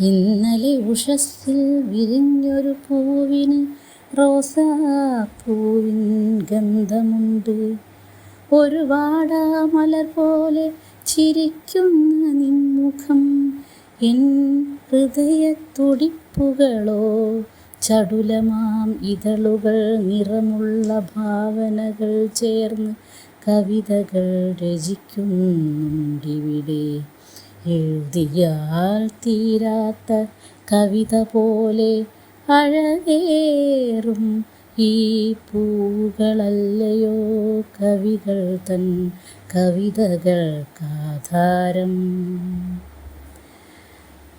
ഇന്നലെ ഉഷസ്സിൽ വിരിഞ്ഞൊരു പൂവിന് റോസാപ്പൂവിൻ ഗന്ധമുണ്ട്. ഒരു വാടാമലർ പോലെ ചിരിക്കുന്ന നിൻമുഖം എൻ ഹൃദയ തുടിപ്പുകളോ ചടുലമാം ഇതളുകൾ നിറമുള്ള ഭാവനകൾ ചേർന്ന് കവിതകൾ രചിക്കുന്നുണ്ടിവിടെ. എഴുതിയാൽ തീരാത്ത കവിത പോലെ അഴകേറും ഈ പൂകളല്ലയോ കവികൾ തൻ കവിതകൾക്കാധാരം.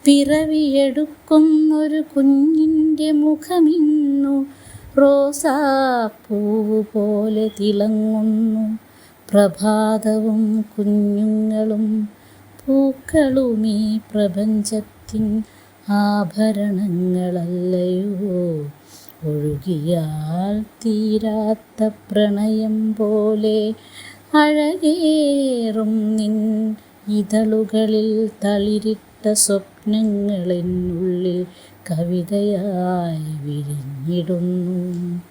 പിറവിയെടുക്കുന്നൊരു കുഞ്ഞിന്റെ മുഖമിന്നു റോസാപ്പൂവ് പോലെ തിളങ്ങുന്നു. പ്രഭാതവും കുഞ്ഞുങ്ങളും പൂക്കളുമീ പ്രപഞ്ചത്തിൻ ആഭരണങ്ങളല്ലയോ? ഒഴുകിയാൽ തീരാത്ത പ്രണയം പോലെ അഴകേറും നിൻ ഇതളുകളിൽ തളിരിട്ട സ്വപ്നങ്ങളെന്നുള്ളിൽ കവിതയായി വിരിഞ്ഞിടുന്നു.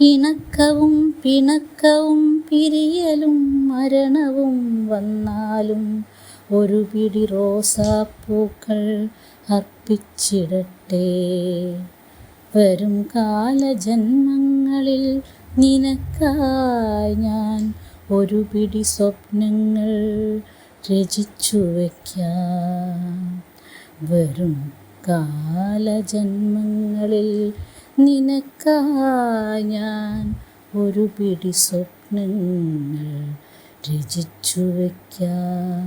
ഇണക്കവും പിണക്കവും പിരിയലും മരണവും വന്നാലും ഒരു പിടി റോസാപ്പൂക്കൾ അർപ്പിച്ചിടട്ടെ. വരും കാലജന്മങ്ങളിൽ നിനക്കായി ഞാൻ ഒരു പിടി സ്വപ്നങ്ങൾ രചിച്ചു വയ്ക്കാം. വരും കാലജന്മങ്ങളിൽ നിനക്കായി ഞാൻ ഒരു പിടി സ്വപ്നങ്ങൾ രചിച്ചു വയ്ക്കാം